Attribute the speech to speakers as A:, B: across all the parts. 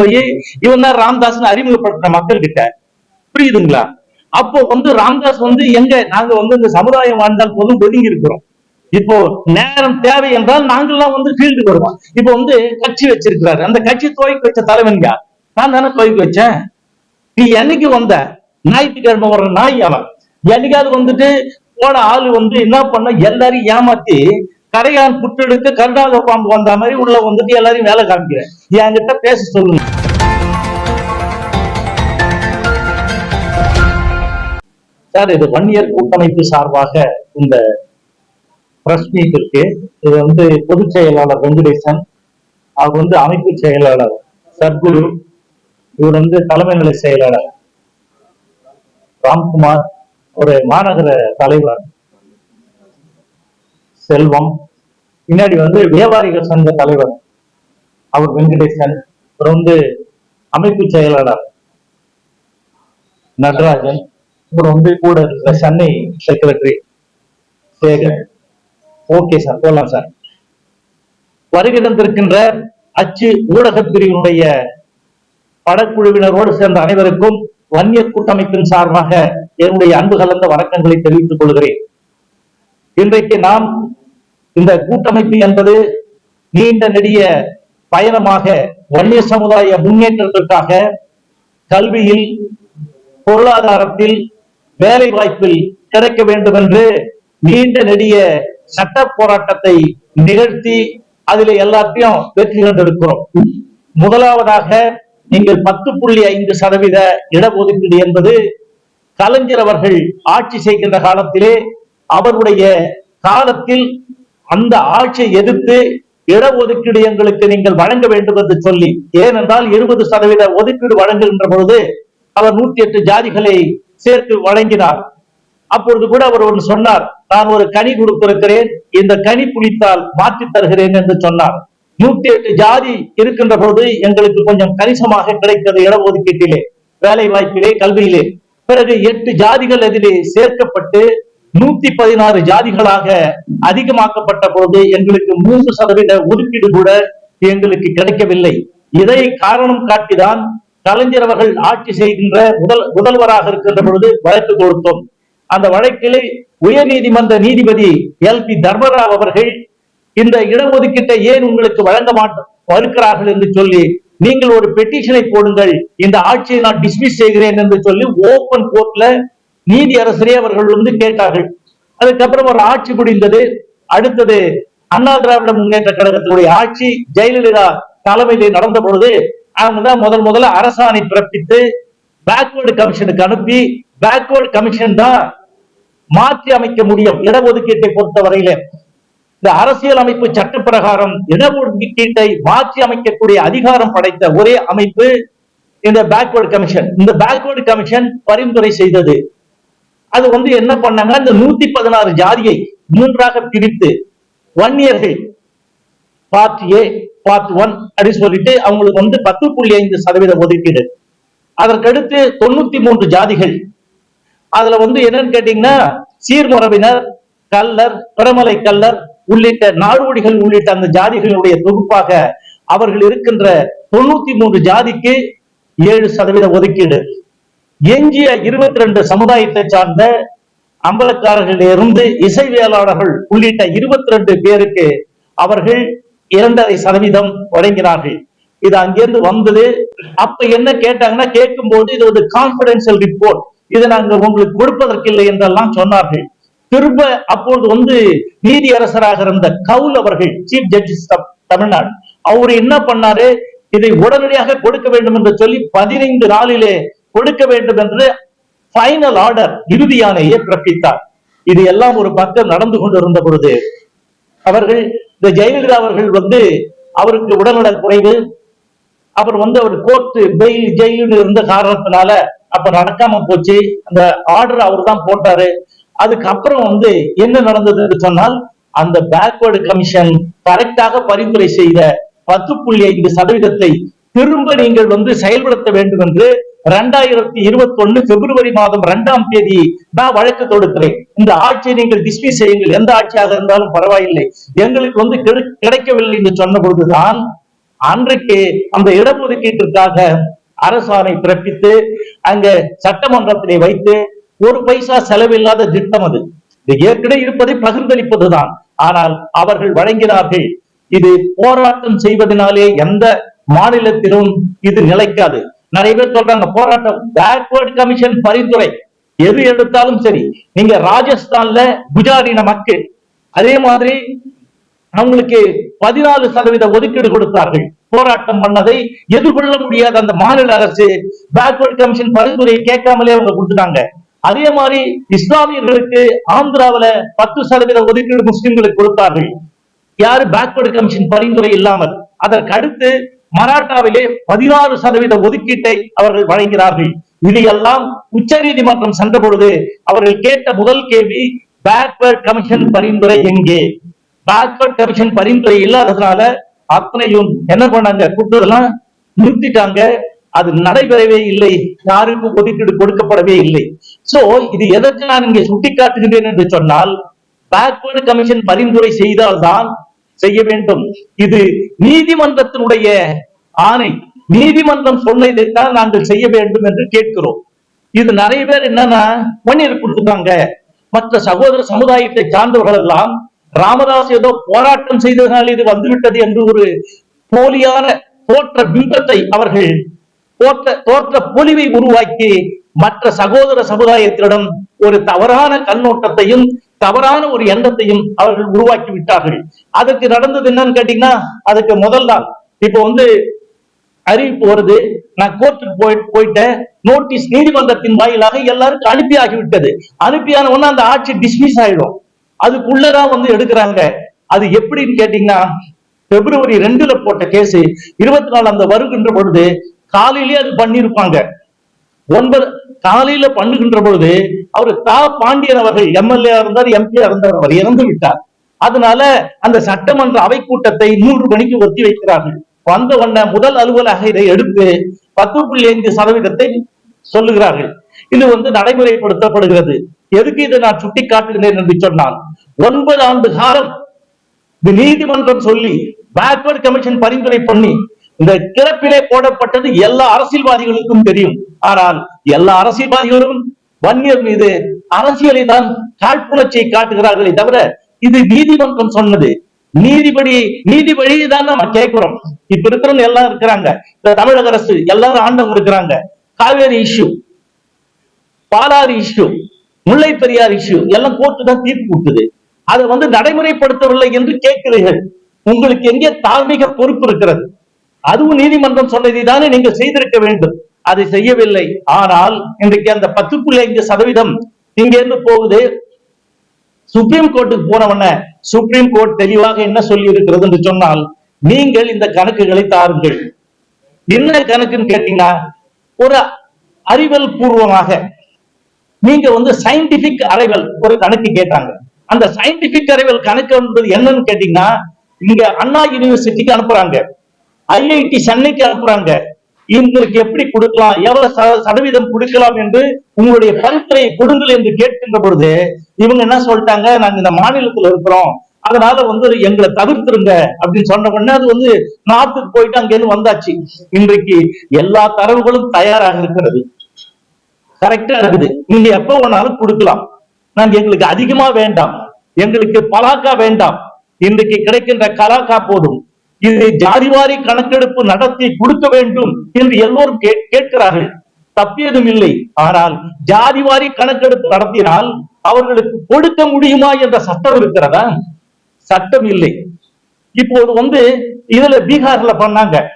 A: போய் இவன் தான் ராம்தாஸ் அறிமுகப்படுத்துற மக்கள் கிட்ட புரியுதுங்களா? அப்போ வந்து ராம்தாஸ் வந்து எங்க? நாங்க வந்து இந்த சமுதாயம் வாழ்ந்தால் போதும் ஒதுங்கி இருக்கிறோம் இப்போ நேரம் தேவை என்றால் நாங்கள்லாம் வந்து ஃபீல்டு வருவோம். இப்போ வந்து கட்சி வச்சிருக்கிறாரு. அந்த கட்சி துவக்கி வச்ச தலைவன் நான் தானே துவக்கி வச்சேன். நீ என்னைக்கு வந்த? ஞாயிற்றுக்கிழமை வர்ற நாய் அவன். என்னைக்காவது வந்துட்டு போன ஆளு வந்து என்ன பண்ண? எல்லாரையும் ஏமாத்தி கரையான் புட்டெடுக்க கண்டாத பாம்பு வந்த மாதிரி உள்ள வந்துட்டு எல்லாரையும் வேலை காமிக்கிறேன். என்கிட்ட பேச சொல்லுங்க சார் இது வன்னியர் கூட்டமைப்பு சார்பாக இந்த பிரஸ் மீட் இருக்கு. இது வந்து பொதுச் செயலாளர் வெங்கடேசன் அவர் வந்து அமைப்பு செயலாளர் சத்குரு இவர் வந்து தலைமை நிலை செயலாளர் ராம்குமார் ஒரு மாநகர தலைவர் செல்வம். பின்னாடி வந்து வியாபாரிகள் சங்க தலைவர் அவர் வெங்கடேசன் அப்புறம் வந்து அமைப்பு செயலாளர் நடராஜன் அப்புறம் வந்து கூட இருக்கிற Chennai secretary Sekar. Okay sir போலாம் சார் வருகை தந்திருக்கின்ற அச்சு ஊடகப் பிரிவினுடைய படக்குழுவினரோடு சேர்ந்த அனைவருக்கும் வன்னியர் கூட்டமைப்பின் சார்பாக என்னுடைய அன்பு கலந்த வணக்கங்களை தெரிவித்துக் கொள்கிறேன். இன்றைக்கு நாம் இந்த கூட்டமைப்பு என்பது நீண்ட நெடிய பயணமாக வன்னிய சமுதாய முன்னேற்றத்திற்காக கல்வியில் பொருளாதாரத்தில் வேலை வாய்ப்பில் கிடைக்க வேண்டும் என்று நீண்ட நெடிய சட்ட போராட்டத்தை நிகழ்த்தி அதில் எல்லாத்தையும் வெற்றி கண்டிருக்கிறோம். முதலாவதாக நீங்கள் பத்து புள்ளி ஐந்து சதவீத இடஒதுக்கீடு என்பது கலைஞர் அவர்கள் ஆட்சி செய்கின்ற காலத்திலே அவருடைய காலத்தில் அந்த ஆட்சியை எதிர்த்து இடஒதுக்கீடு எங்களுக்கு நீங்கள் வழங்க வேண்டும் என்று சொல்லி ஏனென்றால் இருபது சதவீத ஒதுக்கீடு வழங்குகின்ற பொழுது அவர் நூத்தி எட்டு ஜாதிகளை சேர்த்து வழங்கினார். அப்பொழுது கூட அவர் ஒன்று சொன்னார் நான் ஒரு கனி கொடுத்திருக்கிறேன் இந்த கனி புளித்தால் மாற்றி தருகிறேன் என்று சொன்னார். நூத்தி எட்டு ஜாதி இருக்கின்ற பொழுது எங்களுக்கு கொஞ்சம் கணிசமாக கிடைத்தது இடஒதுக்கீட்டிலே வேலை வாய்ப்பிலே கல்வியிலே. பிறகு எட்டு ஜாதிகள் அதிலே சேர்க்கப்பட்டு நூத்தி பதினாறு ஜாதிகளாக அதிகமாக்கப்பட்ட பொழுது எங்களுக்கு மூன்று சதவீத ஒதுக்கீடு கூட எங்களுக்கு கிடைக்கவில்லை. இதை காரணம் காட்டிதான் கலைஞர் அவர்கள் ஆட்சி செய்கின்ற முதல் முதல்வராக இருக்கின்ற பொழுது வழக்கு கொடுத்தோம் அந்த வழக்கில் உயர் நீதிமன்ற நீதிபதி எல். பி. தர்மராவ் அவர்கள் இந்த இடஒதுக்கீட்டை ஏன் உங்களுக்கு வழங்க மாட்ட மறுக்கிறார்கள் என்று சொல்லி நீங்கள் ஒரு பெட்டிஷனை போடுங்கள் இந்த ஆட்சியை நான் டிஸ்மிஸ் செய்கிறேன் என்று சொல்லி ஓபன் கோர்ட்ல நீதி அரசரே அவர்கள் வந்து கேட்டார்கள். அதுக்கப்புறம் ஒரு ஆட்சி முடிந்தது. அடுத்தது அண்ணா திராவிட முன்னேற்ற கழகத்தினுடைய ஆட்சி ஜெயலலிதா தலைமையிலே நடந்த பொழுது அவங்க தான் முதல் முதல்ல அரசாணை பிறப்பித்து பேக்வேர்டு கமிஷனுக்கு அனுப்பி பேக்வேர்டு கமிஷன் தான் மாற்றி அமைக்க முடியும் இடஒதுக்கீட்டை பொறுத்தவரையில. இந்த அரசியல் அமைப்பு சட்ட பிரகாரம் இடஒதுக்கீட்டை மாற்றி அமைக்கக்கூடிய அதிகாரம் படைத்த ஒரே அமைப்பு இந்த பேக்வேர்டு கமிஷன் இந்த பேக்வேர்டு கமிஷன் பரிந்துரை செய்தது. அது வந்து என்ன பண்ணாங்க அந்த நூத்தி பதினாறு ஜாதியை மூன்றாக பிரித்து வன்னியர்கள் பார்ட் ஏ பார்ட் ஒன் அப்படின்னு சொல்லிட்டு அவங்களுக்கு வந்து பத்து புள்ளி ஐந்து சதவீத ஒதுக்கீடு. அதற்கடுத்து தொண்ணூத்தி மூன்று ஜாதிகள். அதுல வந்து என்னன்னு கேட்டீங்கன்னா சீர்மரபினர் கல்லர் பிரமலை கல்லர் உள்ளிட்ட நாடோடிகள் உள்ளிட்ட அந்த ஜாதிகளுடைய தொகுப்பாக அவர்கள் இருக்கின்ற தொண்ணூத்தி மூன்று ஜாதிக்கு ஏழு சதவீத ஒதுக்கீடு. எஞ்சிய இருபத்தி ரெண்டு சமுதாயத்தை சார்ந்த அம்பலக்காரர்களிலிருந்து இசைவியலாளர்கள் உள்ளிட்ட இருபத்தி ரெண்டு பேருக்கு அவர்கள் இரண்டரை சதவீதம் வழங்கினார்கள். இது அங்கிருந்து வந்தது. அப்ப என்ன கேட்டாங்கன்னா கேட்கும் போது இது ஒரு கான்பிடென்சியல் ரிப்போர்ட் இதை நாங்கள் உங்களுக்கு கொடுப்பதற்கு இல்லை என்றெல்லாம் சொன்னார்கள். திரும்ப அப்பொழுது வந்து நீதி அரசராக இருந்த கவுல் அவர்கள் சீஃப் ஜஸ்டிஸ் தமிழ்நாடு அவரு என்ன பண்ணாரு? இதை உடனடியாக கொடுக்க வேண்டும் என்று சொல்லி பதினைந்து நாளிலே கொடுக்க வேண்டும் என்று பைனல் ஆர்டர் இறுதியானையே பிறப்பித்தார். இது எல்லாம் ஒரு பக்கம் நடந்து கொண்டிருந்த பொழுது அவர்கள் இந்த ஜெயலலிதா அவர்கள் வந்து அவருக்கு உடல்நல குறைவு. அவர் வந்து அவர் கோர்ட்டு பெயில் ஜெயிலில் இருந்த காரணத்தினால அப்ப நடக்காம போச்சு. அந்த ஆர்டர் அவர் தான் போட்டாரு. அதுக்கப்புறம் வந்து என்ன நடந்ததுன்னு சொன்னால் அந்த பேக்வர்டு கமிஷன் கரெக்டாக பரிந்துரை செய்த பத்து புள்ளி ஐந்து சதவீதத்தை திரும்ப நீங்கள் வந்து செயல்படுத்த வேண்டும் என்று ரெண்டாயிரத்தி இருபத்தி ஒண்ணு பிப்ரவரி மாதம் இரண்டாம் தேதி நான் வழக்கு தொடுக்கிறேன். இந்த ஆட்சியை நீங்கள் டிஸ்மிஸ் செய்யுங்கள். எந்த ஆட்சியாக இருந்தாலும் பரவாயில்லை. எங்களுக்கு வந்து கிடைக்கவில்லை என்று சொன்ன பொழுதுதான் அன்றைக்கு அந்த இடஒதுக்கீட்டிற்காக அரசாணை பிறப்பித்து அங்க சட்டமன்றத்திலே வைத்து ஒரு பைசா செலவில்லாத திட்டம் அது. ஏற்கனவே இருப்பதை பகிர்ந்தளிப்பதுதான். ஆனால் அவர்கள் வழங்கினார்கள். இது போராட்டம் செய்வதனாலே எந்த மாநிலத்திலும் இது நிலைக்காது. நிறைய பேர் சொல்றாங்க போராட்டம் பேக்வேர்ட் கமிஷன் பரிந்துரை. எது எடுத்தாலும் சரி நீங்க ராஜஸ்தான்ல குஜாரின மக்கள் அதே மாதிரி அவங்களுக்கு பதினாலு சதவீத ஒதுக்கீடு கொடுத்தார்கள். போராட்டம் பண்ணதை எதிர்கொள்ள முடியாத அந்த மாநில அரசு பேக்வர்ட் கமிஷன் பரிந்துரையை கேட்காமலே அவங்க கொடுத்துட்டாங்க. அதே மாதிரி இஸ்லாமியர்களுக்கு ஆந்திராவுல பத்து சதவீத ஒதுக்கீடு முஸ்லிம்களுக்கு கொடுத்தார்கள். யாரு பேக்வர்டு கமிஷன் பரிந்துரை இல்லாமல்? அதற்கு அடுத்து மராட்டாவிலே பதினாறு சதவீத ஒதுக்கீட்டை அவர்கள் வழங்கினார்கள். இதையெல்லாம் உச்ச நீதிமன்றம் சென்ற பொழுது அவர்கள் கேட்ட முதல் கேள்வி பேக்வர்ட் கமிஷன் பரிந்துரை எங்கே? பேக்வர்ட் கமிஷன் பரிந்துரை இல்லாததுனால அத்தனையும் என்ன பண்ணாங்க? கூட்டதெல்லாம் நிறுத்திட்டாங்க. அது நடைபெறவே இல்லை. யாருக்கும் ஒதுக்கீடு கொடுக்கப்படவே இல்லை. சோ இது எதற்கு நான் இங்கே சுட்டிக்காட்டுகிறேன் என்று சொன்னால் பேக்வர்டு கமிஷன் பரிந்துரை செய்தால்தான் செய்ய வேண்டும். இது நீதிமன்றத்தினுடைய ஆணை. நீதிமன்றம் சொன்னதைத்தான் நாங்கள் செய்ய வேண்டும் என்று கேட்கிறோம். இது நிறைய பேர் என்னன்னா பன்னீர் கொடுத்துருக்காங்க மற்ற சகோதர சமுதாயத்தை சார்ந்தவர்கள் எல்லாம் ராமதாஸ் ஏதோ போராட்டம் செய்ததனால் இது வந்துவிட்டது என்று ஒரு போலியான தோற்ற பிம்பத்தை அவர்கள் தோற்ற தோற்ற பொலிவை உருவாக்கி மற்ற சகோதர சமுதாயத்திடம் ஒரு தவறான கண்ணோட்டத்தையும் தவறான ஒரு எண்ணத்தையும் அவர்கள் உருவாக்கி விட்டார்கள். அதுக்கு நடந்தது என்னன்னு கேட்டீங்கன்னா அதுக்கு முதல் தான் இப்போ வந்து அறிவிப்பு வருது. நான் கோர்ட்டுக்கு போய் போயிட்டேன். நோட்டீஸ் நீதிமன்றத்தின் வாயிலாக எல்லாருக்கும் அனுப்பி ஆகிவிட்டது அனுப்பியான உடனே அந்த ஆட்சி டிஸ்மிஸ் ஆயிடும். அதுக்குள்ளதான் வந்து எடுக்கிறாங்க. அது எப்படின்னு கேட்டீங்கன்னா பிப்ரவரி ரெண்டுல போட்ட கேஸ் இருபத்தி நாலு அந்த வருகின்ற பொழுது காலையிலேயே அது பண்ணியிருப்பாங்க. ஒன்பது காலையில பண்ணுகின்ற பொழுது அவர் தா பாண்டியன் அவர்கள் எம்எல்ஏ இருந்தார் எம்பி இருந்தார் அவர் இறந்து விட்டார். அதனால அந்த சட்டமன்ற அவை கூட்டத்தை மூன்று மணிக்கு ஒத்தி வைக்கிறார்கள். வந்த உடனே முதல் அலுவலாக இதை எடுத்து பத்து புள்ளி ஐந்து சதவீதத்தை சொல்லுகிறார்கள். இது வந்து நடைமுறைப்படுத்தப்படுகிறது. எதுக்கு இதை நான் சுட்டி காட்டுகிறேன் என்று சொன்னால் ஒன்பது ஆண்டு காலம் நீதிமன்றம் சொல்லி பேக்வர்ட் கமிஷன் பரிந்துரை பண்ணி இந்த கிடப்பிலே போடப்பட்டது எல்லா அரசியல்வாதிகளுக்கும் தெரியும். ஆனால் எல்லா அரசியல்வாதிகளும் வன்னியர் மீது அரசியலை தான் காழ்ப்புணர்ச்சியை காட்டுகிறார்களே தவிர இது நீதிமன்றம் சொன்னது. நீதிபடி நீதிபடி தான் நம்ம கேட்கிறோம். இப்ப இருக்கிறவங்க எல்லாம் இருக்கிறாங்க. இந்த தமிழக அரசு எல்லாரும் ஆண்டவங்க இருக்கிறாங்க. Kaveri issue Palar issue Mullai Periyar issue எல்லாம் கோர்ட்டு தான் தீர்ப்பு கொடுத்தது. அதை வந்து நடைமுறைப்படுத்தவில்லை என்று கேட்கிறீர்கள். உங்களுக்கு எங்கே தார்மீக பொறுப்பு இருக்கிறது? அதுவும் நீதிமன்றம் சொன்னதை தானே நீங்கள் செய்திருக்க வேண்டும். அதை செய்யவில்லை. ஆனால் இன்றைக்கு அந்த பத்து புள்ளி ஐந்து சதவீதம் இங்க இருந்து போகுது. சுப்ரீம் கோர்ட்டுக்கு போனவன சுப்ரீம் கோர்ட் தெளிவாக என்ன சொல்லி இருக்கிறது என்று சொன்னால் நீங்கள் இந்த கணக்குகளை தாருங்கள். என்ன கணக்குன்னு கேட்டீங்கன்னா ஒரு அறிவியல் பூர்வமாக நீங்க வந்து சயின்டிபிக் அரைவல் ஒரு கணக்கு கேட்டாங்க. அந்த சயின்டிபிக் அரைவல் கணக்கு என்பது என்னன்னு கேட்டீங்கன்னா இங்க அண்ணா யூனிவர்சிட்டிக்கு அனுப்புறாங்க. ஐஐடி சென்னைக்கு அனுப்புறாங்க. இவங்களுக்கு எப்படி கொடுக்கலாம்? எவ்வளவு சதவீதம் கொடுக்கலாம் என்று உங்களுடைய பரிந்துரையை கொடுங்கள் என்று கேட்கின்ற பொழுது இவங்க என்ன சொல்லிட்டாங்க? நாங்க இந்த மாநிலத்துல இருக்கிறோம். அதனால வந்து எங்களை தவிர்த்துருங்க அப்படின்னு சொன்ன உடனே அது வந்து நாட்டுக்கு போயிட்டு அங்கேருந்து வந்தாச்சு. இன்றைக்கு எல்லா தரவுகளும் தயாராக இருக்கிறது. கரெக்டா இருக்குது. நீங்க எப்ப வேணாலும் கொடுக்கலாம். நாங்க எங்களுக்கு அதிகமா வேண்டாம். எங்களுக்கு பலாக்கா வேண்டாம். இன்றைக்கு கிடைக்கின்ற கலாக்கா போதும். இது ஜாதிவாரி கணக்கெடுப்பு நடத்தி கொடுக்க வேண்டும் என்று எல்லோரும் கே- கேட்கிறார்கள். தப்பியதும் இல்லை ஆனால் ஜாதிவாரி கணக்கெடுப்பு நடத்தினால் அவர்களுக்கு கொடுக்க முடியுமா என்ற சட்டம் இருக்கிறதா? சட்டம் இல்லை இப்போது வந்து இதுல பீகார்ல பண்ணாங்க.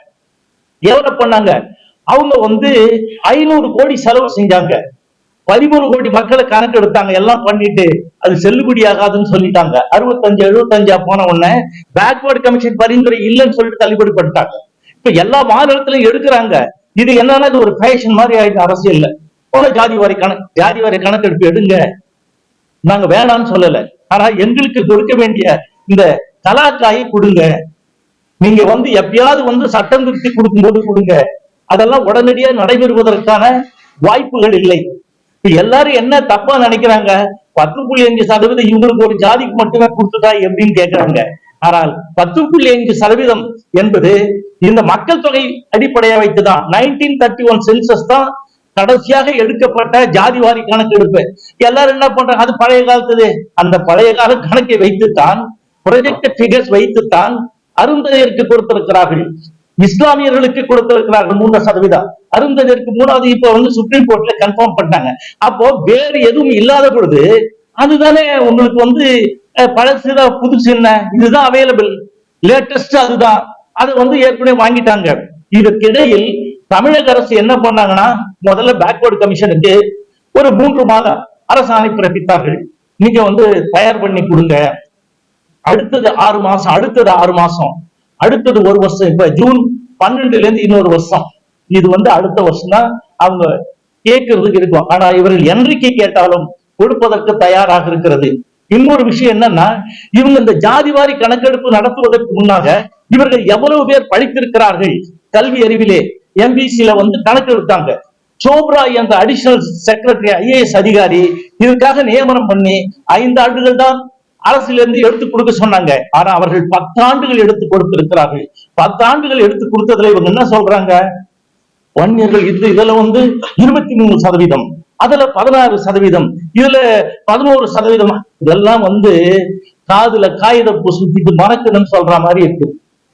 A: எவ்வளவு பண்ணாங்க? அவங்க வந்து ஐநூறு கோடி செலவு செஞ்சாங்க. பதிமூணு கோடி மக்களை கணக்கு எடுத்தாங்க எல்லாம் பண்ணிட்டு அது செல்லுபடியாகாதுன்னு சொல்லிட்டாங்க. அறுபத்தஞ்சு எழுபத்தஞ்சா போன உடனே பேக்வர்டு கமிஷன் பரிந்துரை இல்லைன்னு சொல்லிட்டு தள்ளுபடி பண்ணிட்டாங்க இப்ப எல்லா மாநிலத்திலும் எடுக்கிறாங்க. இது என்னன்னா இது ஒரு ஃபேஷன் மாதிரி ஆயிடுச்சு அரசியல்ல. போல ஜாதி வாரி கணக்கு ஜாதி வாரி கணக்கெடுப்பு எடுங்க. நாங்க வேணாம்னு சொல்லல. ஆனா எங்களுக்கு கொடுக்க வேண்டிய இந்த கலாக்காயை கொடுங்க. நீங்க வந்து எப்பயாவது வந்து சட்டம் திருத்தி கொடுக்கும்போது கொடுங்க. அதெல்லாம் உடனடியா நடைபெறுவதற்கான வாய்ப்புகள் இல்லை. எல்லாரும் என்ன தப்பா நினைக்கிறாங்க? பத்து புள்ளி அஞ்சு சதவீதம் இவங்களுக்கு ஒரு ஜாதிக்கு மட்டுமே கொடுத்துட்டா எப்படின்னு கேட்கிறாங்க ஆனால் பத்து புள்ளி அஞ்சு சதவீதம் என்பது இந்த மக்கள் தொகை அடிப்படையை வைத்துதான். நைன்டீன் தேர்ட்டி ஒன் சென்சஸ் தான் கடைசியாக எடுக்கப்பட்ட ஜாதிவாரி கணக்கெடுப்பு. எல்லாரும் என்ன பண்றாங்க? அது பழைய காலத்துது. அந்த பழைய கால கணக்கை வைத்துத்தான் ப்ரொஜெக்ட் ஃபிகர்ஸ் வைத்துத்தான் அருந்ததியருக்கு கொடுத்திருக்கிறார்கள் இஸ்லாமியர்களுக்கு கொடுத்திருக்கிறார்கள் மூன்று சதவீதம். அருந்ததற்கு மூணாவது இப்ப வந்து சுப்ரீம் கோர்ட்ல கன்ஃபார்ம் பண்ணாங்க அப்போ வேறு எதுவும் இல்லாத பொழுது அதுதானே உங்களுக்கு வந்து அஹ், புது புதுசு என்ன இதுதான் அவைலபிள் லேட்டஸ்ட் அதுதான். அது வந்து ஏற்கனவே வாங்கிட்டாங்க. இதற்கிடையில் தமிழக அரசு என்ன பண்ணாங்கன்னா முதல்ல பேக்வர்டு கமிஷனுக்கு ஒரு மூன்று மாதம் அரசாணை பிறப்பித்தார்கள். நீங்க வந்து தயார் பண்ணி கொடுங்க. அடுத்தது ஆறு மாசம் அடுத்தது ஆறு மாசம். அடுத்தது ஒரு வருஷம் இப்ப ஜூன் பன்னெண்டுல இருந்து இன்னொரு வருஷம். இது வந்து அடுத்த வருஷம் தான் அவங்க கேட்கறதுக்கு இருக்கும். ஆனா இவர்கள் என்றைக்கு கேட்டாலும் கொடுப்பதற்கு தயாராக இருக்கிறது. இன்னொரு விஷயம் என்னன்னா இவங்க இந்த ஜாதிவாரி கணக்கெடுப்பு நடத்துவதற்கு முன்னாக இவர்கள் எவ்வளவு பேர் படித்திருக்கிறார்கள்? கல்வி அறிவிலே எம்பிசியில வந்து கணக்கெடுத்தாங்க. சோப்ரா என்ற அடிஷனல் செக்ரட்டரி ஐஏஎஸ் அதிகாரி இதுக்காக நியமனம் பண்ணி ஐந்து ஆண்டுகள் தான் அரசிலிருந்து எடுத்து கொடுக்க சொன்னாங்க. ஆனா அவர்கள் பத்தாண்டுகள் எடுத்து கொடுத்திருக்கிறார்கள். பத்தாண்டுகள் எடுத்து கொடுத்ததுல இவங்க என்ன சொல்றாங்க? வன்னியர்கள் இது இதுல வந்து இருபத்தி மூணு சதவீதம் அதுல பதினாறு சதவீதம் இதுல பதினோரு சதவீதம் இதெல்லாம் வந்து காதுல காகிதப்பூ சுத்திட்டு மறக்கணும்னு சொல்ற மாதிரி இருக்கு.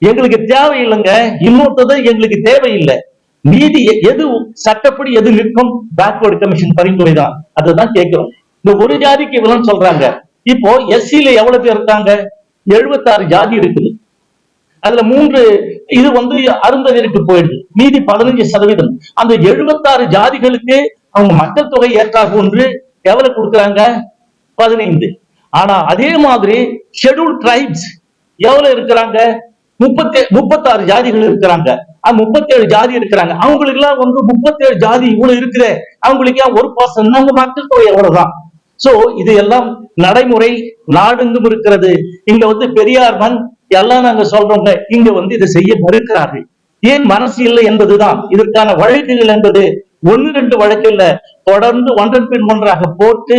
A: எங்களுக்கு தேவையில்லைங்க. இன்னொருத்தது எங்களுக்கு தேவையில்லை. நீதி எது சட்டப்படி எது நிற்கும்? பேக்வர்டு கமிஷன் பரிந்துரை தான் அதுதான் கேட்கிறோம். இந்த ஒரு ஜாதிக்கு இவ்வளவு சொல்றாங்க. இப்போ எஸ்சில எவ்வளவு பேர் இருக்காங்க? எழுபத்தாறு ஜாதி இருக்குது. அதுல மூன்று இது வந்து அருந்ததிற்கு போயிடுது. மீதி பதினஞ்சு சதவீதம். அந்த எழுபத்தாறு ஜாதிகளுக்கு அவங்க மக்கள் தொகை ஏற்றாக ஒன்று எவ்வளவு கொடுக்குறாங்க? பதினைந்து. ஆனா அதே மாதிரி ஷெட்யூல் டிரைப்ஸ் எவ்வளவு இருக்கிறாங்க? முப்பத்தி முப்பத்தாறு ஜாதிகள் இருக்கிறாங்க. முப்பத்தேழு ஜாதி இருக்கிறாங்க. அவங்களுக்கு எல்லாம் வந்து முப்பத்தேழு ஜாதி இவ்வளவு இருக்குதே. அவங்களுக்கு ஏன் ஒரு பர்சன்ட் அவங்க மக்கள் தொகை எவ்வளவுதான். சோ இது எல்லாம் நடைமுறை நாடெங்கும் இருக்கிறது. இங்க வந்து பெரியார் மண் எல்லாம் நாங்க சொல்றோங்க. இங்க வந்து இதை செய்ய மறுக்கிறார்கள். ஏன் மனசு இல்லை என்பதுதான். இதற்கான வழக்குகள் என்பது ஒன்னு ரெண்டு வழக்கு இல்ல. தொடர்ந்து ஒன்றன் பின் ஒன்றாக போட்டு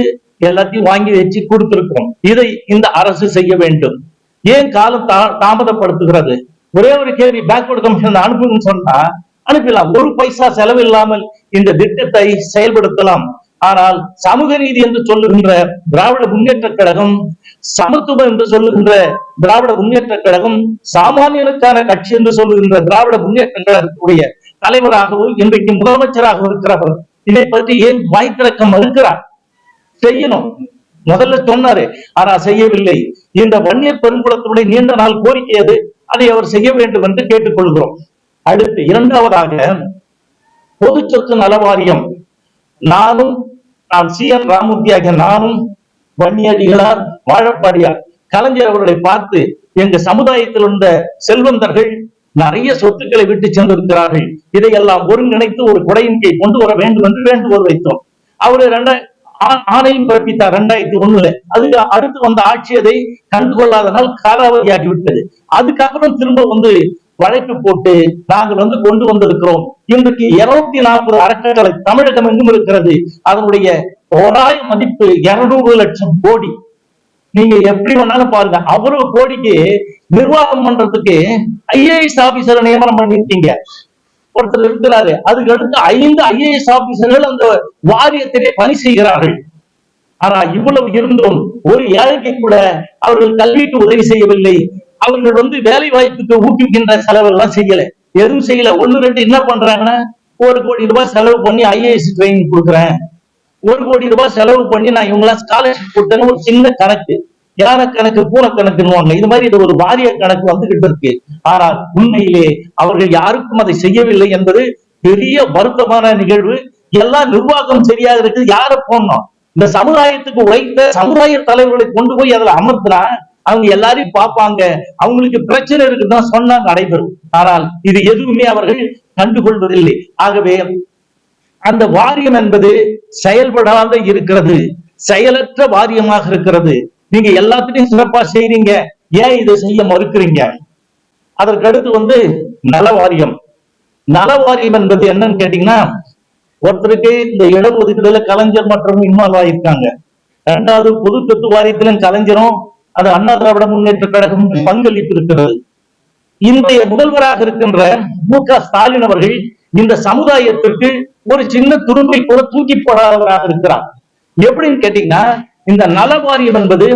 A: எல்லாத்தையும் வாங்கி வச்சு கொடுத்திருக்கிறோம். இதை இந்த அரசு செய்ய வேண்டும். ஏன் காலம் தாமதப்படுத்துகிறது? ஒரே ஒரு கேள்வி பேக்வர்டு கமிஷன் அனுப்புன்னு சொன்னா அனுப்பலாம். ஒரு பைசா செலவில்லாமல் இந்த திட்டத்தை செயல்படுத்தலாம். ஆனால் சமூக நீதி என்று சொல்லுகின்ற திராவிட முன்னேற்ற கழகம் சமத்துவம் என்று சொல்லுகின்ற திராவிட முன்னேற்ற கழகம் சாமானியனுக்கான கட்சி என்று சொல்லுகின்ற திராவிட முன்னேற்ற கழகத்துடைய தலைவராகவும் இன்றைக்கு முதலமைச்சராகவும் இருக்கிறவர் இதை பற்றி ஏன் வாய் திறக்க மறுக்கிறார்? செய்யணும். முதல்ல சொன்னாரு ஆனா செய்யவில்லை. இந்த வன்னியர் பெருங்குளத்துடைய நீண்ட நாள் கோரிக்கை அது அதை அவர் செய்ய வேண்டும் என்று கேட்டுக்கொள்கிறோம். அடுத்து இரண்டாவதாக பொது சொத்து நல வாரியம் நானும் நான் சி. என் ராமூர்த்தி ஆகிய நானும் வன்னியடிகளார் வாழப்பாடியார் கலைஞர் அவர்களை பார்த்து எங்க சமுதாயத்தில் இருந்த செல்வந்தர்கள் நிறைய சொத்துக்களை விட்டு சென்றிருக்கிறார்கள். இதையெல்லாம் ஒருங்கிணைத்து ஒரு குடையின் கை கொண்டு வர வேண்டும் என்று வேண்டுகோள் வைத்தோம். அவரு ரெண்டாயிரம் ஆ- பிறப்பித்தார் ரெண்டாயிரத்தி ஒண்ணுல. அதுக்கு அடுத்து வந்த ஆட்சி அதை கண்டுகொள்ளாதனால் காலாவதியாகி விட்டது அதுக்கப்புறம் திரும்ப வந்து வழக்கு போட்டு நாங்கள் வந்து கொண்டு வந்திருக்கிறோம். இன்றைக்கு இருநூத்தி நாற்பது அறக்கட்டளை தமிழகம் எங்கும் இருக்கிறது. அதனுடைய ஓராய மதிப்பு இருநூறு லட்சம் கோடி. நீங்க எப்படி வேணாலும் பாருங்க. அவ்வளவு கோடிக்கு நிர்வாகம் பண்றதுக்கு ஐஏஎஸ் ஆபீசரை நியமனம் பண்ணிருக்கீங்க ஒருத்தர் இருக்கிறாரு. அதுக்கு அடுத்து ஐந்து ஐஏஎஸ் ஆபீசர்கள் அந்த வாரியத்திலே பணி செய்கிறார்கள். ஆனா இவ்வளவு இருந்தும் ஒரு ஏழைக்கு கூட அவர்கள் கல்விக்கு உதவி செய்யவில்லை. அவர்கள் வந்து வேலை வாய்ப்புக்கு ஊக்குவிக்கின்ற செலவெல்லாம் செய்யல. எதுவும் செய்யல. ஒண்ணு ரெண்டு என்ன பண்றாங்கன்னா ஒரு கோடி ரூபாய் செலவு பண்ணி ஐஏஎஸ் ட்ரைனிங் கொடுக்குறேன். ஒரு கோடி ரூபாய் செலவு பண்ணி நான் இவங்களாம் ஸ்காலர்ஷிப் கொடுத்தேன்னு ஒரு சின்ன கணக்கு. யார கணக்கு? பூனை கணக்குன்னு இது மாதிரி இது ஒரு வாரிய கணக்கு வந்துகிட்டு இருக்கு. ஆனால் உண்மையிலே அவர்கள் யாருக்கும் அதை செய்யவில்லை என்பது பெரிய வருத்தமான நிகழ்வு. எல்லா நிர்வாகம் சரியாக இருக்கு யாரை போடணும்? இந்த சமுதாயத்துக்கு உழைத்த சமுதாய தலைவர்களை கொண்டு போய் அதுல அமர்த்தினா அவங்க எல்லாரையும் பார்ப்பாங்க. அவங்களுக்கு பிரச்சனை இருக்குதான் சொன்னா நடைபெறும். ஆனால் இது எதுவுமே அவர்கள் கண்டுகொள்வதில்லை. ஆகவே அந்த வாரியம் என்பது செயல்படாத இருக்கிறது. செயலற்ற வாரியமாக இருக்கிறது. நீங்க எல்லாத்திலையும் சிறப்பா செய்றீங்க. ஏன் இதை செய்ய மறுக்கிறீங்க? அதற்கு அடுத்து வந்து நல வாரியம். நல வாரியம் என்பது என்னன்னு கேட்டீங்கன்னா ஒருத்தருக்கு இந்த இடஒதுக்கீடுல கலைஞர் மற்றும் இன்வால்வ் ஆயிருக்காங்க. ரெண்டாவது பொது சொத்து வாரியத்திலும் கலைஞரும் அது அண்ணா திராவிட முன்னேற்ற கழகம் பங்களிப்பு இருக்கிறது இன்றைய முதல்வராக இருக்கின்ற மு க ஸ்டாலின் அவர்கள் இந்த சமுதாயத்திற்கு ஒரு சின்ன துரும்பை கூட தூக்கி போடாதவராக இருக்கிறார். எப்படின்னு கேட்டீங்கன்னா இந்த நலவாரியம் என்பது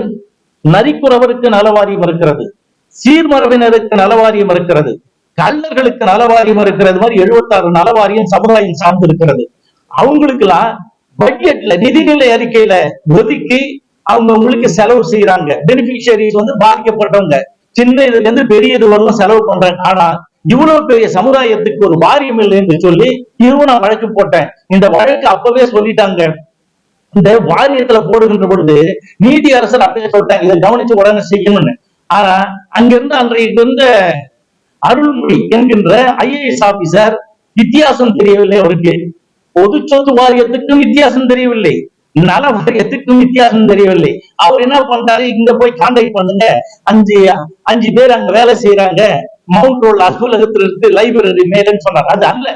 A: நரிக்குறவருக்கு நலவாரியம் இருக்கிறது சீர்மரபினருக்கு நலவாரியம் இருக்கிறது கல்லர்களுக்கு நலவாரியம் இருக்கிறது மாதிரி 76 நலவாரியம் சமுதாயம் சார்ந்து இருக்கிறது அவங்களுக்கெல்லாம் பட்ஜெட்ல நிதிநிலை அறிக்கையில ஒதுக்கி அவங்க உங்களுக்கு செலவு செய்யறாங்க பெனிஃபிஷியரிஸ் வந்து பாதிக்கப்பட்டவங்க சின்ன இதுல இருந்து பெரிய இது வரலாம் செலவு பண்றாங்க. ஆனா இவ்வளவு பெரிய சமுதாயத்துக்கு ஒரு வாரியம் இல்லை என்று சொல்லி இதுவும் நான் வழக்கு போட்டேன். இந்த வழக்கு அப்பவே சொல்லிட்டாங்க. இந்த வாரியத்துல போடுகின்ற பொழுது நீதி அரசர் அப்படியே சொல்லிட்டாங்க. இதை கவனிச்சு உடனே செய்யணும்னு. ஆனா அங்கிருந்து அன்றைக்கு இருந்த அருள்மொழி என்கின்ற ஐஏஎஸ் ஆபீசர் வித்தியாசம் தெரியவில்லை அவருக்கு. பொது சொத்து வாரியத்துக்கும் வித்தியாசம் தெரியவில்லை. இதனால அவர் எதுக்கும் வித்தியாசம் தெரியவில்லை. அவர் என்ன பண்றாரு? இங்க போய் கான்டாக்ட் பண்ணுங்க. அஞ்சு அஞ்சு பேர் அங்க வேலை செய்யறாங்க மவுண்ட் ரோல் அலுவலகத்தில் இருந்து லைப்ரரி மேலன்னு சொன்னார். அது அல்ல.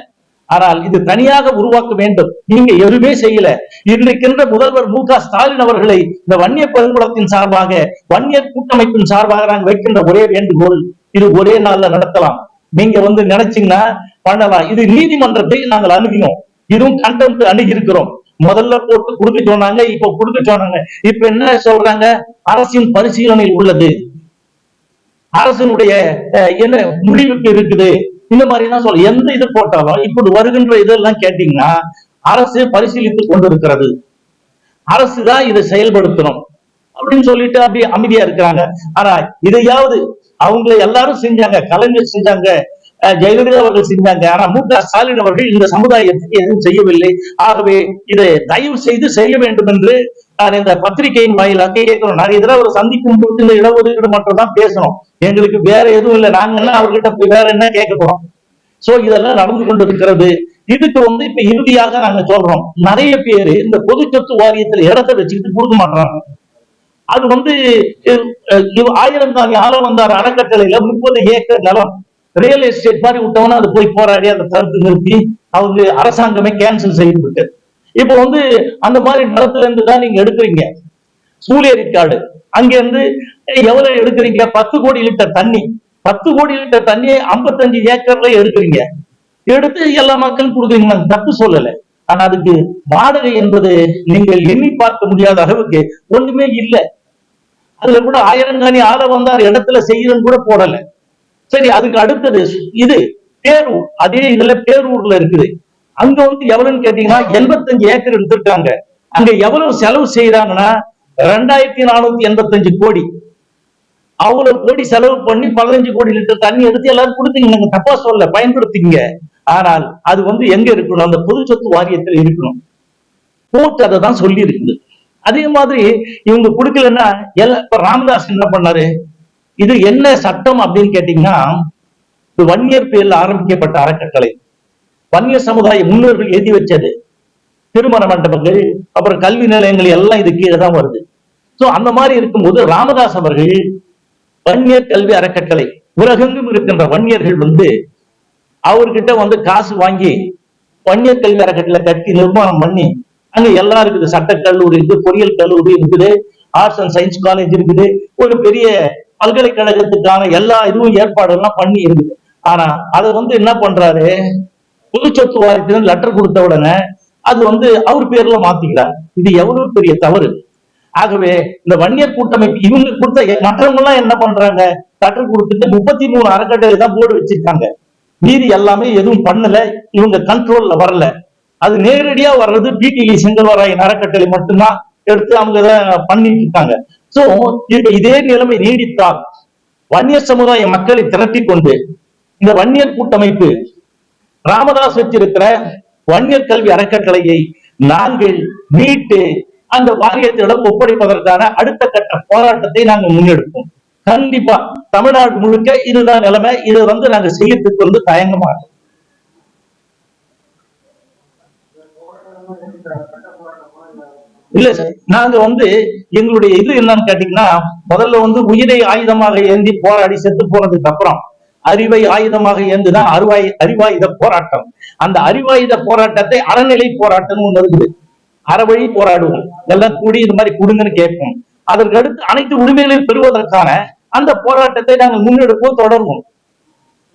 A: ஆனால் இது தனியாக உருவாக்க வேண்டும். நீங்க எதுவுமே செய்யல. இருக்கின்ற முதல்வர் மு க ஸ்டாலின் அவர்களை இந்த வன்னிய பெருங்குளத்தின் சார்பாக வன்னியர் கூட்டமைப்பின் சார்பாக நாங்கள் வைக்கின்ற ஒரே வேண்டுகோள் இது ஒரே நாள்ல நடத்தலாம். நீங்க வந்து நினைச்சீங்கன்னா பண்ணலாம். இது நீதிமன்றத்தை நாங்கள் அணுகினோம். இதுவும் கண்டெம்ட் அணுகி இருக்கிறோம் முதல்ல போட்டு கொடுக்க சொன்னாங்க இப்ப கொடுக்க சொன்னாங்க. இப்ப என்ன சொல்றாங்க? அரசின் பரிசீலனையில் உள்ளது. அரசனுடைய என்ன முடிவுக்கு இருக்குது? இந்த மாதிரி எல்லாம் சொல்ல எந்த இது போட்டாலும் இப்படி வருகின்ற இதெல்லாம் கேட்டீங்கன்னா அரசு பரிசீலித்து கொண்டிருக்கிறது. அரசு தான் இதை செயல்படுத்தணும். அப்படின்னு சொல்லிட்டு அப்படி அமைதியா இருக்கிறாங்க. ஆனா இதையாவது அவங்கள எல்லாரும் செஞ்சாங்க கலைஞர் செஞ்சாங்க. ஜெயலலிதா அவர்கள் செஞ்சாங்க. ஆனா மு க ஸ்டாலின் அவர்கள் இந்த சமுதாயத்துக்கு எதுவும் செய்யவில்லை. ஆகவே இதை தயவு செய்து செய்ய வேண்டும் என்று நான் இந்த பத்திரிகையின் வாயிலாக கேட்கிறோம். நிறைய இதெல்லாம் ஒரு சந்திக்கும் போது இந்த இடஒதுக்கீடு மட்டும் தான் பேசணும். எங்களுக்கு வேற எதுவும் இல்லை. நாங்க என்ன அவர்கிட்ட போய் வேற என்ன கேட்க போறோம்? சோ இதெல்லாம் நடந்து கொண்டிருக்கிறது. இதுக்கு வந்து இப்ப இறுதியாக நாங்க சொல்றோம். நிறைய பேரு இந்த பொது சொத்து வாரியத்துல இடத்தை வச்சுக்கிட்டு கொடுக்க மாட்டாங்க அது வந்து ஆயிரம் தாண்டி ஆள வந்தார் அறக்கட்டளையில முப்பது ஏக்கர் நிலம். ரியல் எஸ்டேட் மாதிரி விட்டவன அது போய் போராடி அதை தடுத்து நிறுத்தி அவங்க அரசாங்கமே கேன்சல் செய்து இப்போ வந்து அந்த மாதிரி நிலத்துல இருந்து தான் நீங்க எடுக்கிறீங்க. சூழியரிக்காடு அங்க இருந்து எவ்வளவு எடுக்கிறீங்க? பத்து கோடி லிட்டர் தண்ணி. பத்து கோடி லிட்டர் தண்ணியை 55 ஏக்கர்ல எடுக்கிறீங்க. எடுத்து எல்லா மக்களும் கொடுக்குறீங்க. தப்பு சொல்லலை. ஆனா அதுக்கு வாடகை என்பது நீங்கள் எண்ணி பார்க்க முடியாத அளவுக்கு ஒண்ணுமே இல்லை. அதுல கூட ஆயிரங்காணி ஆள வந்தார் இடத்துல செய்யறன்னு கூட போடலை. சரி அதுக்கு அடுத்தது இது பேரூர். அதே இதுல பேரூர்ல இருக்குது. அங்க வந்து எவ்வளவுன்னு கேட்டீங்கன்னா 85 ஏக்கர் எடுத்திருக்காங்க. அங்க எவ்வளவு செலவு செய்யறாங்கன்னா ரெண்டாயிரத்தி நானூத்தி எண்பத்தஞ்சு கோடி. அவ்வளவு கோடி செலவு பண்ணி பதினஞ்சு கோடி லிட்டர் தண்ணி எடுத்து எல்லாரும் கொடுத்தீங்க. நாங்க தப்பா சொல்ல பயன்படுத்திங்க ஆனால் அது வந்து எங்க இருக்கணும்? அந்த பொது சொத்து வாரியத்தில் இருக்கணும். கோர்ட் அதை தான் சொல்லி இருக்குது அதே மாதிரி இவங்க கொடுக்கலன்னா எல்லாம் இப்ப ராமதாஸ் என்ன பண்ணாரு? இது என்ன சட்டம் அப்படின்னு கேட்டீங்கன்னா இது வன்னியர் பேர்ல ஆரம்பிக்கப்பட்ட அறக்கட்டளை. வன்னியர் சமுதாய முன்னோர்கள் எழுதி வச்சது. திருமண மண்டபங்கள் அப்புறம் கல்வி நிலையங்கள் எல்லாம் இது கீழே தான் வருது. ஸோ அந்த மாதிரி இருக்கும்போது ராமதாஸ் அவர்கள் வன்னியர் கல்வி அறக்கட்டளை உலகெங்கும் இருக்கின்ற வன்னியர்கள் வந்து அவர்கிட்ட வந்து காசு வாங்கி வன்னியர் கல்வி அறக்கட்டளை கட்டி நிர்மாணம் பண்ணி அங்க எல்லாம் இருக்குது சட்டக் கல்லூரி இருக்குது பொறியியல் கல்லூரி இருக்குது ஆர்ட்ஸ் அண்ட் சயின்ஸ் காலேஜ் இருக்குது ஒரு பெரிய பல்கலைக்கழகத்துக்கான எல்லா இதுவும் ஏற்பாடு எல்லாம் பண்ணி இருக்குது ஆனா அதை வந்து என்ன பண்றாரு? பொது சொத்து வாரியத்தினர் லெட்டர் கொடுத்த உடனே அது வந்து அவர் பேர்ல மாத்திக்கிறார். இது எவ்வளவு பெரிய தவறு? ஆகவே இந்த வன்னியர் கூட்டமைப்பு இவங்க கொடுத்த மற்றவங்க எல்லாம் என்ன பண்றாங்க? லெட்டர் கொடுத்துட்டு முப்பத்தி மூணு அறக்கட்டளை தான் போர்டு வச்சிருக்காங்க. மீதி எல்லாமே எதுவும் பண்ணல. இவங்க கண்ட்ரோல்ல வரல. அது நேரடியா வர்றது பிடிஇ செங்கல்வராயன் அறக்கட்டளை மட்டும்தான் எடுத்து அவங்க பண்ணிட்டு இருக்காங்க. சோ இப்ப இதே நிலைமை நீடித்தால் வன்னியர் சமுதாய மக்களை திரட்டி கொண்டு இந்த வன்னியர் கூட்டமைப்பு ராமதாஸ் வச்சிருக்கிற வன்னியர் கல்வி அறக்கட்டளையை நாங்கள் மீட்டு அந்த வாரியத்திடம் ஒப்படைப்பதற்கான அடுத்த கட்ட போராட்டத்தை நாங்கள் முன்னெடுப்போம். கண்டிப்பா தமிழ்நாடு முழுக்க இதுதான் நிலைமை. இதை வந்து நாங்க செய்யறதுக்கு வந்து தயங்க மாட்டோம் இல்ல சார் நாங்க வந்து எங்களுடைய இது என்னன்னு கேட்டீங்கன்னா முதல்ல வந்து உயிரை ஆயுதமாக ஏந்தி போராடி செத்து போனதுக்கு அப்புறம் அறிவை ஆயுதமாக ஏந்துதான் அருவாய் அறிவாயுத போராட்டம். அந்த அறிவாயுத போராட்டத்தை அறநிலை போராட்டம்னு ஒண்ணு இருக்குது. அறவழி போராடுவோம். எல்லாம் கூடி இது மாதிரி கொடுங்கன்னு கேட்போம். அதற்கு அடுத்து அனைத்து உரிமைகளையும் பெறுவதற்கான அந்த போராட்டத்தை நாங்கள் முன்னெடுப்போம் தொடர்வோம்.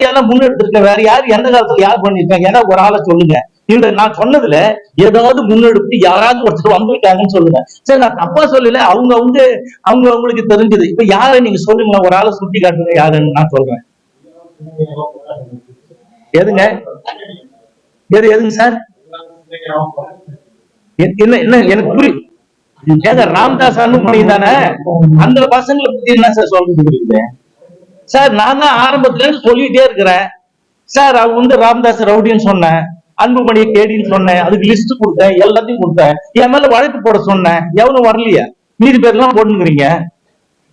A: எல்லாம் முன்னெடுத்திருக்க வேற யார் எந்த காலத்துல யார் பண்ணிருக்காங்க ஏன்னா ஒரு ஆளை சொல்லுங்க. இந்த நான் சொன்னதுல ஏதாவது முன்னெடுப்பு யாராவது ஒருத்தர் வந்துட்டாங்கன்னு சொல்லுங்க. சரி நான் தப்பா சொல்லல. அவங்க அவங்க அவங்க அவங்களுக்கு தெரிஞ்சது. இப்ப யார நீங்க சொல்லுங்க? ஒரு ஆளை சுட்டி காட்டுங்க யாருன்னு நான் சொல்றேன். எதுங்க? எது எதுங்க சார்? எ- என்ன என்ன எனக்கு புரி ஏங்க ராம்தாஸ் அன்புமணி தானே? அந்த பசங்களை பத்தி என்ன சார் சொல்றது சார் நான் தான் ஆரம்பத்துல இருந்து சொல்லிட்டே இருக்கிறேன். சார் அவங்க வந்து ராம்தாஸ் ரவுடின்னு சொன்னேன். அன்புமணியை கேடின்னு சொன்னேன் அதுக்கு லிஸ்ட் கொடுத்தேன் எல்லாத்தையும் கொடுத்தேன். என் மேல வழக்கு போட சொன்னேன் எவனும் வரலையா. மீதி பேர்லாம் போட்டுங்கிறீங்க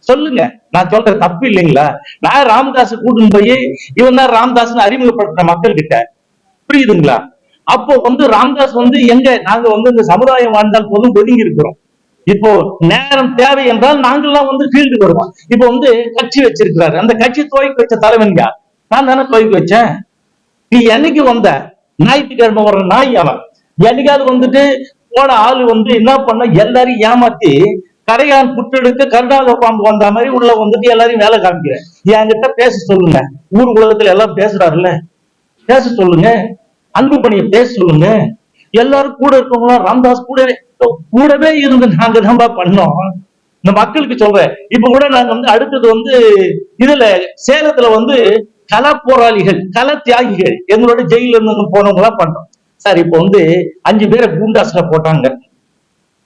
A: சொல்லுங்க. நான் சொல்ற தப்பு இல்லைங்களா? நான் ராமதாஸ் கூட்டுன்னு போய் இவன் தான் ராமதாஸ் அறிமுகப்படுத்துற மக்கள் கிட்ட புரியுதுங்களா? அப்போ வந்து ராமதாஸ் வந்து எங்க நாங்க வந்து இந்த சமுதாயம் வாழ்ந்தால் போதும் ஒதுங்கி இருக்கிறோம். இப்போ நேரம் தேவை என்றால் நாங்கெல்லாம் வந்து ஃபீல்டுக்கு வருவோம். இப்போ வந்து கட்சி வச்சிருக்கிறாரு. அந்த கட்சி துவக்கி வச்ச தலைவன் யார்? நான் தானே துவக்கி வச்சேன். நீ என்னைக்கு வந்த? ஞாயிற்றுக்கிழமை வர்ற நாய் அவன். என்னைக்காவது வந்துட்டு போன ஆளு வந்து என்ன பண்ண எல்லாரையும் ஏமாத்தி கரையான் புற்றெடுக்க கருடாத பாம்பு வந்த மாதிரி உள்ள வந்துட்டு எல்லாரையும் வேலை காமிக்கிறேன். என்கிட்ட பேச சொல்லுங்க. ஊர் உலகத்துல எல்லாம் பேசுறாருல்ல. பேச சொல்லுங்க. அன்பு பணியை பேச சொல்லுங்க. எல்லாரும் கூட இருக்கவங்க ராம்தாஸ் கூடவே கூடவே இருந்து நாங்க தான்பா பண்ணோம். இந்த மக்களுக்கு சொல்றேன். இப்ப கூட நாங்க வந்து அடுத்தது வந்து இதுல சேலத்துல வந்து கள போராளிகள் கள தியாகிகள் எங்களோட ஜெயில இருந்து போனவங்க எல்லாம் பண்றோம். சார் இப்ப வந்து அஞ்சு பேரை கூண்டாஸ்ல போட்டாங்க.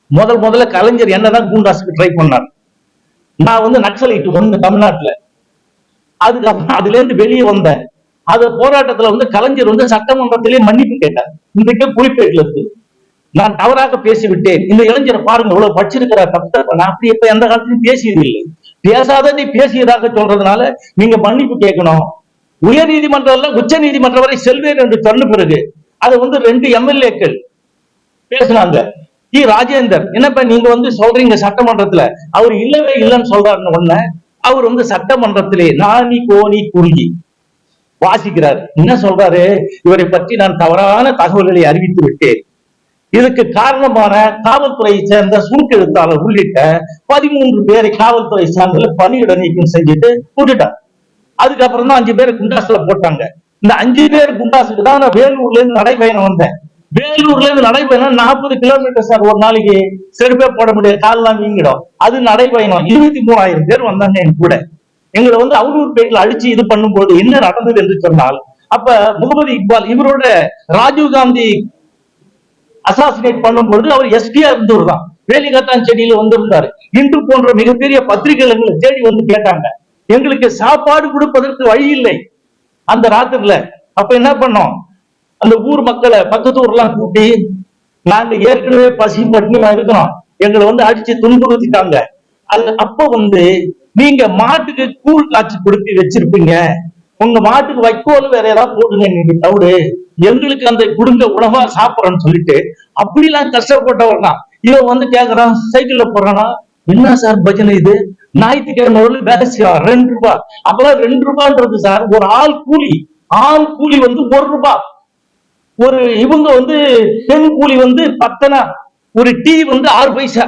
A: முதல் முதல்ல கலைஞர் என்னதான் கூண்டாசுக்கு ட்ரை பண்ணார். நான் வந்து நக்சலைட் ஒண்ணு தமிழ்நாட்டுல. அதுக்கப்புறம் அதுல இருந்து வெளியே வந்தேன். அது போராட்டத்துல வந்து கலைஞர் வந்து சட்டமன்றத்திலே மன்னிப்பு கேட்டார். இன்றைக்கு குறிப்பேட்டில் இருக்கு நான் தவறாக பேசிவிட்டேன். இந்த இளைஞரை பாருங்க இவ்வளவு படிச்சிருக்கிறார் தப்பு நான் அப்படி இப்ப எந்த காலத்திலும் பேசியது இல்லை பேசாத நீ பேசியதாக சொல்றதுனால நீங்க மன்னிப்பு கேட்கணும். உயர் நீதிமன்றம் உச்ச நீதிமன்றம் வரை செல்வேன் என்று சொன்ன பிறகு அது வந்து ரெண்டு எம்எல்ஏக்கள் பேசுனாங்க. இ ராஜேந்தர் என்னப்ப நீங்க வந்து சொல்றீங்க சட்டமன்றத்துல? அவர் இல்லவே இல்லைன்னு சொல்றாருன்னு உடனே அவர் வந்து சட்டமன்றத்திலே நானி கோணி குறுகி வாசிக்கிறார். என்ன சொல்றாரு? இவரை பற்றி நான் தவறான தகவல்களை அறிவித்து விட்டேன். இதுக்கு காரணமான காவல்துறையை சேர்ந்த சுருக்கெழுத்தாளர் உள்ளிட்ட பதிமூன்று பேரை காவல்துறை சார்ந்த பணியிட நீக்கம் செஞ்சுட்டு விட்டுட்டார் அதுக்கப்புறம் தான் அஞ்சு பேரை குண்டாசுல போட்டாங்க. இந்த அஞ்சு பேர் குண்டாசுக்கு தான் நான் வேலூர்ல இருந்து நடைபயணம் வந்தேன். வேலூர்ல இருந்து நடைபயணம் நாற்பது கிலோமீட்டர் சார் ஒரு நாளைக்கு செருப்பே போட முடியாது காலெல்லாம் வீங்கிடும். அது நடைபயணம் இருபத்தி மூணாயிரம் பேர் வந்தாங்க என் கூட. எங்களை வந்து அவரூர் பேட்டில் அடிச்சு இது பண்ணும்போது என்ன நடந்தது என்று சொன்னால் அப்ப முகமது இக்பால் இவரோட ராஜீவ் காந்தி அசாசினேட் பண்ணும்பொழுது அவர் எஸ்பியா இருந்தவர் தான். வேலிகத்தான் செடியில வந்திருந்தாரு. இன்று போன்ற மிகப்பெரிய பத்திரிகைகள் எங்களை தேடி வந்து கேட்டாங்க. எங்களுக்கு சாப்பாடு கொடுப்பதற்கு வழி இல்லை. அந்த ராத்திரில அப்ப என்ன பண்ணோம்? அந்த ஊர் மக்களை பக்கத்து ஊர்லாம் கூட்டி நாங்க ஏற்கனவே பசி பட்டினியா இருக்கிறோம். எங்களை வந்து அடிச்சு துன்புறுத்திட்டாங்க. அது அப்ப வந்து நீங்க மாட்டுக்கு கூழ் காய்ச்சி கொடுத்து வச்சிருப்பீங்க. உங்க மாட்டுக்கு வைக்கோல் வேற ஏதாவது போடுங்க நீங்க தவிடு. எங்களுக்கு அந்த குடுங்க உணவா சாப்பிடறோம்னு சொல்லிட்டு அப்படிலாம் கஷ்டப்பட்டவர் தான் இவன் வந்து கேக்குறான் சைக்கிள்ல போறானா? என்ன சார் பஜனை இது? ஞாயிற்றுக்கிழமை ஒரு வேலை செய்யலாம் ரெண்டு ரூபாய் அப்பெல்லாம் ரெண்டு ரூபான்றது சார் ஒரு ஆள் கூலி ஆள் கூலி வந்து ஒரு ரூபாய் ஒரு இவங்க வந்து பெண் கூலி வந்து பத்தனா ஒரு டீ வந்து ஆறு பைசா.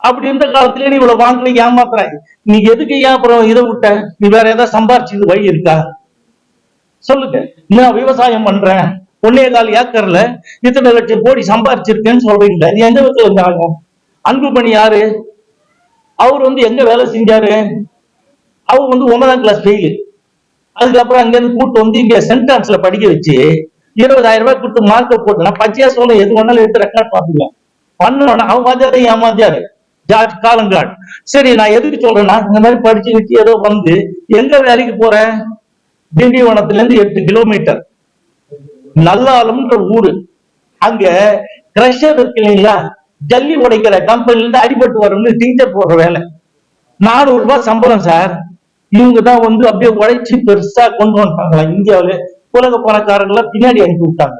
A: அப்படி இருந்த காலத்துல நீ இவ்வளவு வாங்கி ஏமாத்துறாய் நீ எதுக்கு ஏன் அப்புறம் இதை விட்ட? நீ வேற ஏதாவது சம்பாரிச்சு வழி இருக்கா? சொல்லுங்க. நான் விவசாயம் பண்றேன் ஒன்னே கால் ஏக்கர்ல இத்தனை லட்சம் கோடி சம்பாரிச்சிருக்கேன்னு சொல்றீங்க. நீ எந்த விதத்துல இருந்தாங்க அன்புமணி யாரு? அவர் வந்து எங்க வேலை செஞ்சாரு? அவர் வந்து ஒன்பதாம் கிளாஸ் ஃபெயிலு அதுக்கப்புறம் அங்க இருந்து கூட்டு வந்து இங்க சென்டான்ஸ்ல படிக்க வச்சு இருபதாயிரம் ரூபாய் கொடுத்து மார்க்கை போட்டுனா பச்சையா சொல்ல எது வேணாலும் எடுத்து ரெக்கார்ட் பார்த்துக்கலாம். பண்ணணும் அவன் வாத்தியாரே ஏமாத்தியாரு. ஜார்ஜ் காலங்காட். சரி நான் எதுக்கு சொல்றேன்னா இந்த மாதிரி படிச்சு வச்சு ஏதோ வந்து எங்க வேலைக்கு போறேன் திண்டிவனத்துல இருந்து எட்டு கிலோமீட்டர் நல்லாலம்ன்ற ஊரு. அங்க கிரஷர் இருக்கு இல்லைங்களா? ஜல்லி உடைக்கிற கம்பெனில இருந்து அடிபட்டு வரவங்க டீச்சர் போடுற வேலை. நானூறு ரூபாய் சம்பளம் சார் இவங்க தான் வந்து அப்படியே உழைச்சி பெருசா கொண்டு வந்துட்டாங்களா இந்தியாவில உலக பணக்காரங்களை பின்னாடி அனுப்பி விட்டாங்க.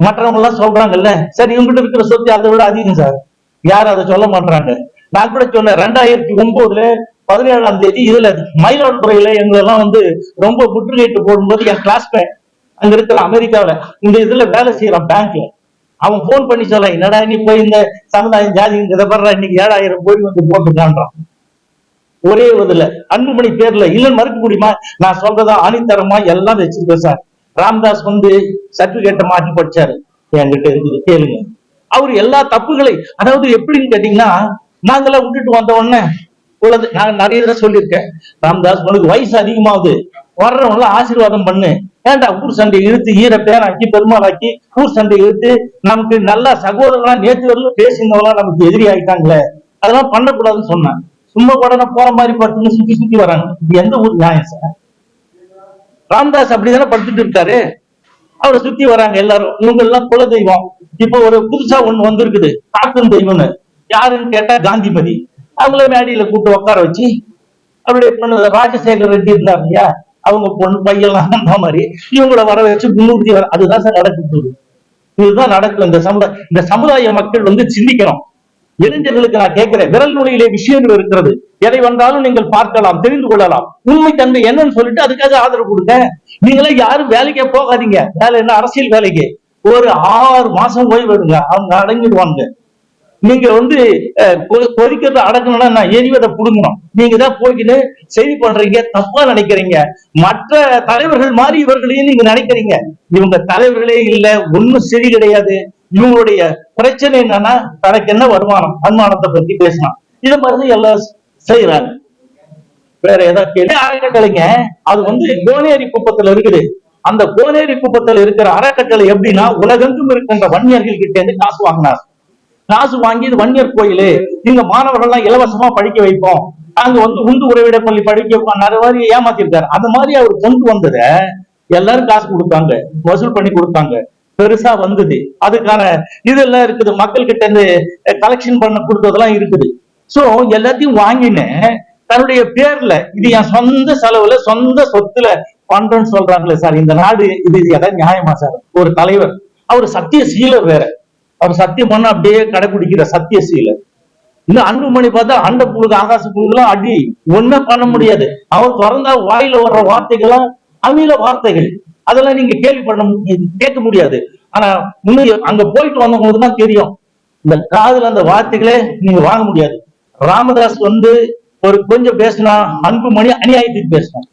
A: மற்றவங்க எல்லாம் சொல்றாங்கல்ல சரி இவங்ககிட்ட இருக்கிற சொத்து அதை விட அதிகம் சார் யாரும் அதை சொல்ல மாட்டாங்க நான் கூட சொன்னேன் ரெண்டாயிரத்தி ஒன்பதுல பதினேழாம் தேதி இதுல மயிலாடுதுறையில எங்களெல்லாம் வந்து ரொம்ப முற்றுகையிட்டு போடும்போது என் கிளாஸ்மேட் அங்க இருக்கிற அமெரிக்காவில இந்த இதுல வேலை செய்யறான் பேங்க்ல அவன் போன் பண்ணி சொல்ல என்னடா நீ போய் இந்த சமுதாயம் ஜாதிங்கிறத பண்ற இன்னைக்கு ஏழாயிரம் கோடி வந்து போட்டுட்டான்றான் ஒரே இதுல அன்புமணி பேர்ல இல்லைன்னு மறுக்க முடியுமா? நான் சொல்றதா ஆணித்தரமா எல்லாம் வச்சிருக்கேன் சார். ராம்தாஸ் வந்து சர்டிபிகேட்டை மாற்றி படிச்சாரு. என்கிட்ட இருக்குது கேளுங்க. அவர் எல்லா தப்புகளை அதாவது எப்படின்னு கேட்டீங்கன்னா நாங்களாம் விட்டுட்டு வந்த உடனே உள்ளது நான் நிறைய தடவை சொல்லியிருக்கேன். ராம்தாஸ் உனக்கு வயசு அதிகமாகுது. வர்றவங்கள ஆசீர்வாதம் பண்ணு. ஏன்டா ஊர் சண்டை இழுத்து ஈர பேராக்கி பெருமாளாக்கி ஊர் சண்டை இழுத்து நமக்கு நல்ல சகோதரனா நேற்று வரலும் பேசினவங்களா நமக்கு எதிரி ஆயிட்டாங்களே. அதெல்லாம் பண்ணக்கூடாதுன்னு சொன்னேன் சும்மா உடனே போற மாதிரி படுத்துன்னு சுத்தி சுத்தி வராங்க. இது எந்த ஊர் நியாயம் சார்? ராம்தாஸ் அப்படிதானே படுத்துட்டு இருக்காரு. அவரை சுத்தி வராங்க எல்லாரும். இவங்க எல்லாம் குல தெய்வம். இப்போ ஒரு புதுசா ஒண்ணு வந்திருக்குது. காக்கும் தெய்வம்னு. யாருன்னு கேட்டா காந்திமதி அவங்கள மேடையில கூப்பிட்டு உட்கார வச்சு அவருடைய ராஜசேகர் ரெட்டி இருந்தார் இல்லையா? அவங்க பொண்ணு பையன்லாம் அந்த மாதிரி இவங்கள வர வச்சு முன்னுறுதி வர அதுதான் சார் நடக்குது. இதுதான் நடக்கும் இந்த சமுதாய இந்த சமுதாய மக்கள் வந்து சிந்திக்கிறோம் இளைஞர்களுக்கு நான் கேட்கிறேன் விரல் நுழையிலே விஷயங்கள் இருக்கிறது. எதை வந்தாலும் நீங்கள் பார்க்கலாம் தெரிந்து கொள்ளலாம். உண்மை தன்மை என்னன்னு சொல்லிட்டு அதுக்காக ஆதரவு கொடுங்க. நீங்களே யாரும் வேலைக்கே போகாதீங்க. வேலை என்ன? அரசியல் வேலைக்கு. ஒரு ஆறு மாசம் ஓய்வு எடுங்க. அவங்க அடங்கிடுவாங்க. நீங்க வந்து அஹ், கொதிக்கிறத அடக்கணும்னா நான் எரிவதை புடுங்கணும். நீங்க தான் போய்க்கிட்டு செய்தி பண்றீங்க தப்பா நினைக்கிறீங்க. மற்ற தலைவர்கள் மாதிரி இவர்களையும் நீங்க நினைக்கிறீங்க. இவங்க தலைவர்களே இல்ல ஒண்ணும் சரி கிடையாது. இவங்களுடைய பிரச்சனை என்னன்னா தனக்கு என்ன வருமானம் வருமானத்தை பத்தி பேசலாம் இதை மாதிரி எல்லாம் செய்யறாங்க வேற ஏதாவது கேள்வி? அறக்கட்டளைங்க. அது வந்து கோனேரி குப்பத்துல இருக்குது. அந்த கோனேரி குப்பத்துல இருக்கிற அறக்கட்டளை எப்படின்னா உலகெங்கும் இருக்கின்ற வன்னியர்கள் கிட்ட இருந்து காசு வாங்கினார் காசு வாங்கி இது வன்னியர் கோயிலு. இங்க மாணவர்கள்லாம் இலவசமா படிக்க வைப்போம். நாங்க வந்து உண்டு உறவிட பள்ளி படிக்க நிறைய மாதிரி ஏமாத்திருக்காரு. அந்த மாதிரி அவர் கொண்டு வந்தத எல்லாரும் காசு கொடுத்தாங்க. வசூல் பண்ணி கொடுத்தாங்க. பெருசா வந்தது. அதுக்கான இதெல்லாம் இருக்குது. மக்கள் கிட்ட இருந்து கலெக்ஷன் பண்ண கொடுத்ததெல்லாம் இருக்குது. சோ எல்லாத்தையும் வாங்கினேன் தன்னுடைய பேர்ல இது என் சொந்த செலவுல சொந்த சொத்துல பண்றேன்னு சொல்றாங்களே சார். இந்த நாடு இது எதாவது நியாயமா சார்? ஒரு தலைவர். அவர் சத்திய சீலர் வேற. அவர் சத்தியம் பண்ண அப்படியே கடைபிடிக்கிற சத்திய சீலர் இன்னும் அன்புமணி பார்த்தா அண்ட புழுகு ஆகாச புழுகுலாம் அடி ஒண்ணு பண்ண முடியாது. அவர் திறந்தா வாயில வர்ற வார்த்தைகள்லாம் அமில வார்த்தைகள். அதெல்லாம் நீங்க கேள்வி பண்ண கேட்க முடியாது. ஆனா முன்னாடி அங்க போயிட்டு வந்தவங்களுக்கு தான் தெரியும். இந்த காதல் அந்த வார்த்தைகளே நீங்க வாங்க முடியாது. ராமதாஸ் வந்து ஒரு கொஞ்சம் பேசினா அன்புமணி அநியாயத்துக்கு பேசினான்